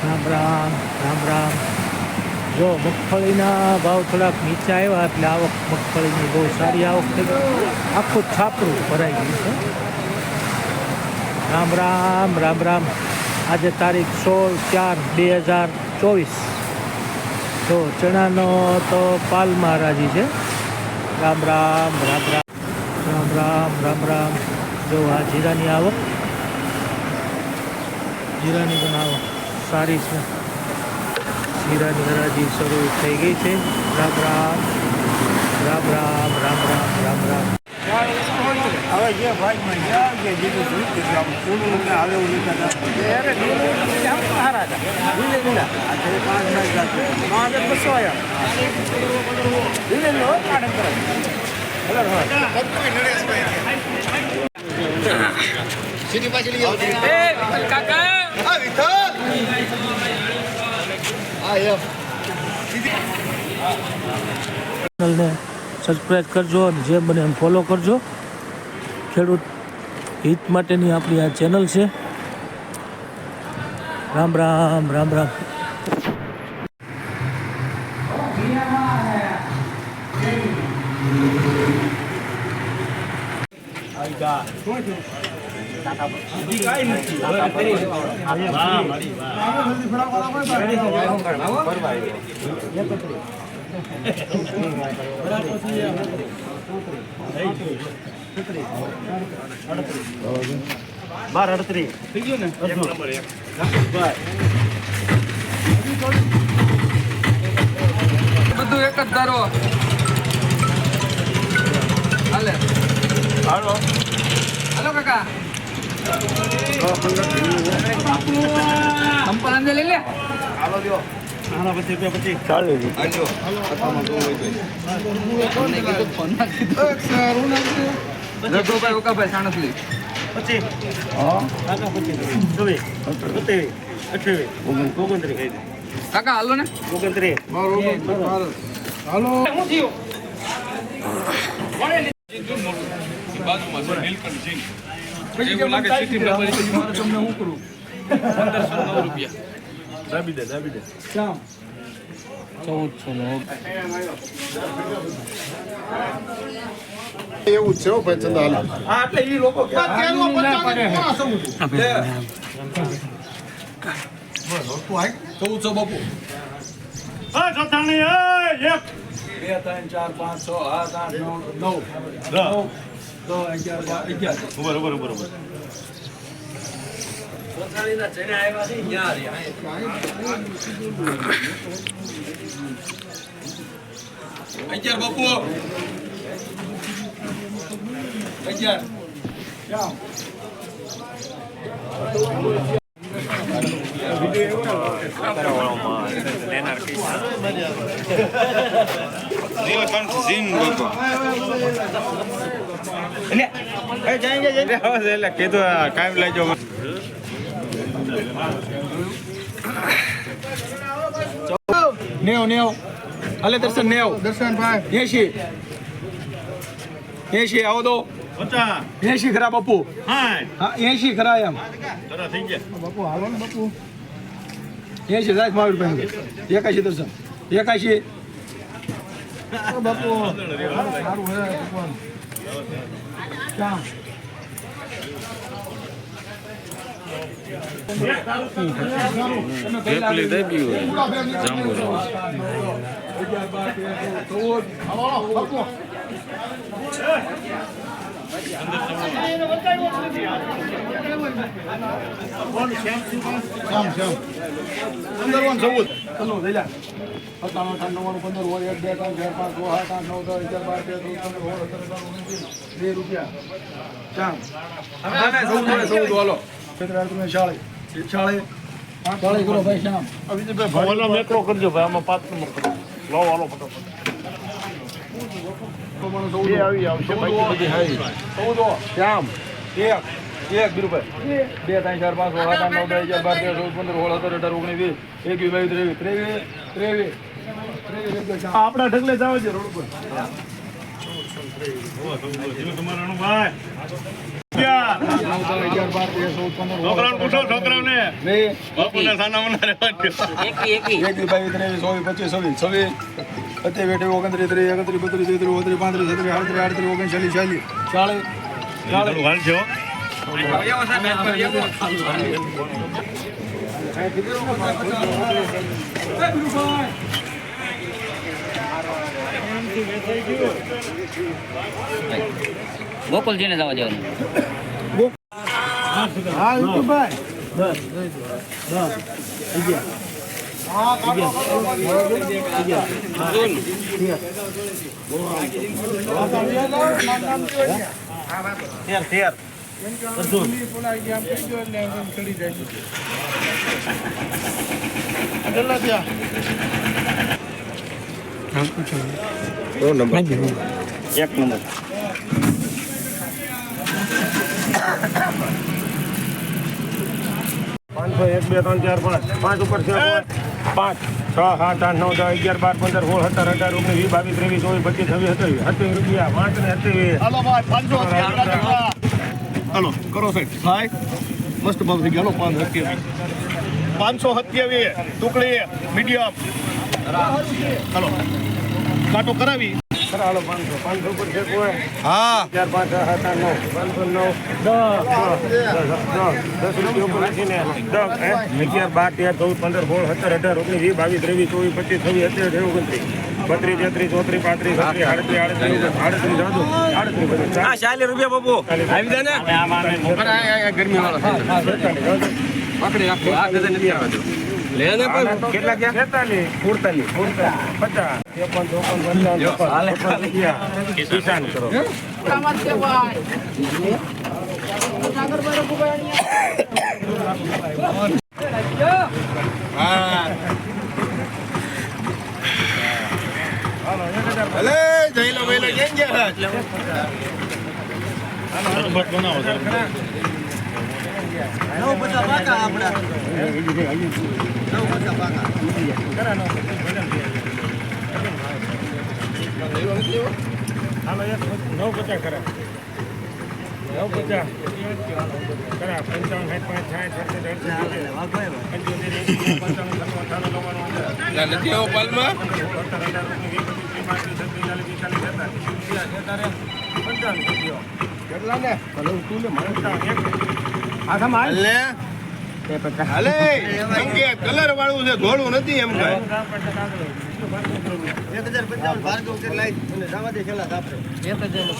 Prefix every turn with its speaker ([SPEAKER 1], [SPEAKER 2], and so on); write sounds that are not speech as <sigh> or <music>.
[SPEAKER 1] રામ રામ રામ રામ. જો મગફળીના ભાવ થોડાક નીચે આવ્યા એટલે આવક મગફળીની બહુ સારી આવક થઈ આખું છાપરું ભરાઈ ગયું છે. રામ રામ રામ રામ. આજે તારીખ સોળ ચાર બે હજાર ચોવીસ. તો ચણાનો તો પાલ મહારાજી છે. રામ રામ રામ રામ. રામ રામ રામ રામ. જો આ જીરાની આવક. જીરાની પણ આવક. સારી છે. જીરાની હરાજી શરૂ થઈ ગઈ છે. રામ રામ રામ રામ રામ રામ રામ રામ.
[SPEAKER 2] હવે જે ભાગમાં ગયા કે બીજું શું કે આમ પૂરું ને એવું નહીં કરતા અરે લીલું લીલું આમ સારા હતા લીલે લીલા. આ તો પાંચ જાતું બસો આવ્યા કરે કલર હોય. સીધી પાછી લઈ આવો હા વિઠ્ઠલ હા એમ
[SPEAKER 1] ચેનલને સબસ્ક્રાઈબ કરજો અને જે બને એમ ફોલો કરજો. ખેડૂત હિત માટેની આપણી આ ચેનલ છે. રામ રામ રામ રામ.
[SPEAKER 2] બાર અડત્રીસ થઈ ગયું ને
[SPEAKER 3] બધું એક જ ધારો. હાલે.
[SPEAKER 2] હાલો.
[SPEAKER 3] હાલો કાકા. લઈ લે
[SPEAKER 2] હાલો. લ્યો
[SPEAKER 3] રઘુભાઈ ઉકાભાઈ સાણસલી
[SPEAKER 2] પચીસ પચીસ
[SPEAKER 3] કાકા હાલો ને
[SPEAKER 2] ઓગણત્રીસ
[SPEAKER 3] હાલો શું થયું ની બાજુમાં છે નીલકંઠ જીન. હું કરું? પંદરસો નવ રૂપિયા.
[SPEAKER 2] દાબી દે દાબી દે.
[SPEAKER 1] ચામ ચૌદસો નવ.
[SPEAKER 4] એવું છે ભાઈ ચંદાલ
[SPEAKER 2] હા એટલે એ લોકો
[SPEAKER 3] ચૌદસો બાપુ.
[SPEAKER 2] એક.
[SPEAKER 3] બે ત્રણ ચાર પાંચ છ આઠ આઠ નવ નવ.
[SPEAKER 2] ઉભર ઉભર ઉભર ઉભર
[SPEAKER 3] અગિયાર બાપુ. અગિયાર.
[SPEAKER 2] Neil <laughs> van એટલે કીધું કાયમ લાગ્યો
[SPEAKER 3] નેવ નેવ. હાલે દર્શન નેવ.
[SPEAKER 4] દર્શનભાઈ
[SPEAKER 3] એસી એસી આવો
[SPEAKER 2] પચાસ
[SPEAKER 3] એસી ખરા બાપુ.
[SPEAKER 2] હા
[SPEAKER 3] એસી ખરા એમ.
[SPEAKER 2] તરત થઈ ગયા.
[SPEAKER 4] બાપુ હાલો ને બાપુ.
[SPEAKER 3] એસી એકાશી દર્શન. એકાશી.
[SPEAKER 4] બાપુ. સારું હે
[SPEAKER 3] જાંબુ કરો
[SPEAKER 2] કરજો ભાઈ આમાં પાંચ મોકલો લો હાલો ફટાફટ
[SPEAKER 3] ચૌદ.
[SPEAKER 2] આવી આવશે
[SPEAKER 3] ચૌદ શ્યામ એક એક બીરુભાઈ બે ત્રણ ચાર પાંચ છ નવ દસ અગિયાર બાર તેર ચૌદ પંદર સોળ સત્તર અઢાર ઓગણીસ વીસ એકવીસ બાવીસ ત્રેવીસ ત્રેવીસ ત્રેવીસ
[SPEAKER 2] આપણા ઢગલે જાવ છે રોડ
[SPEAKER 4] ઉપર. ઓગણત્રીસ ત્રીસ ઓગણત્રીસ પાંત્રીસ છત્રીસ આડત્રીસ ઓગણચાલીસ ચાલીસ. ચાલીસ
[SPEAKER 5] ગોકુલજીને જવા દેવાનું.
[SPEAKER 4] હા યુટ્યુબભાઈ
[SPEAKER 6] પાંચસો એક ત્રણ ચાર પાંચ પાંચ ઉપર છે પાંચ છ સાત આઠ નવ દસ અગિયાર બાર પંદર સોળ સત્તર અઢાર ઓગણીસ વીસ બાવીસ ત્રેવીસ ચોવીસ પચીસ છવ્વીસ હતી સત્યાવીસ રૂપિયા પાંચ ને સત્યાવીસ
[SPEAKER 4] હાલો કરો સાહેબ ભાઈ મસ્ત ભાવ થઈ ગયો પાંચ સત્યાવીસ પાંચસો સત્યાવીસ ટુકડી મીડિયમ હાલો કાંટો કરાવી
[SPEAKER 6] હાલો પાંચસો પાંચસો ઉપર છે કોઈ
[SPEAKER 4] હા
[SPEAKER 6] ચાર પાંચ સાત આઠ નવ પાંચસો નવ દસ દસ રૂપિયા ઉપર રાખીને દસ અગિયાર બાર તેર ચૌદ પંદર સોળ સત્તર અઢાર ઓગણીસ વીસ બાવીસ ત્રેવીસ ચોવીસ પચીસ છવ્વીસ અત્યાવીસ ઓગણત્રીસ બત્રીસ તેત્રીસ ચોત્રીસ પાંત્રીસ છત્રીસ આડત્રીસ આડત્રીસ આડત્રીસ જાદુ આડત્રીસ બધું ચાલીસ રૂપિયા બાપુ. આવી જાય કેટલા ગયા તેતાલીસ સુડતાલીસ પચાસ. ત્રેપન ચોપન પંચાવન છપ્પન છપ્પન રૂપિયા કિસાન કરો
[SPEAKER 4] અલે જઈલો વેલો કેમ ગયા
[SPEAKER 6] હાલો એક નવ બધા ખરા. નવ બધા ખરા પંચાવન સાઠ પાંચ સાઠ સત્તર
[SPEAKER 4] નથી આવો પાલમાં? ને
[SPEAKER 6] એક
[SPEAKER 4] અલે અલે સંગે કલર વાળું છે ધોળું નથી એમ કઈ.
[SPEAKER 2] એક હજાર પંચાવન ભાર્ગવ કેટલા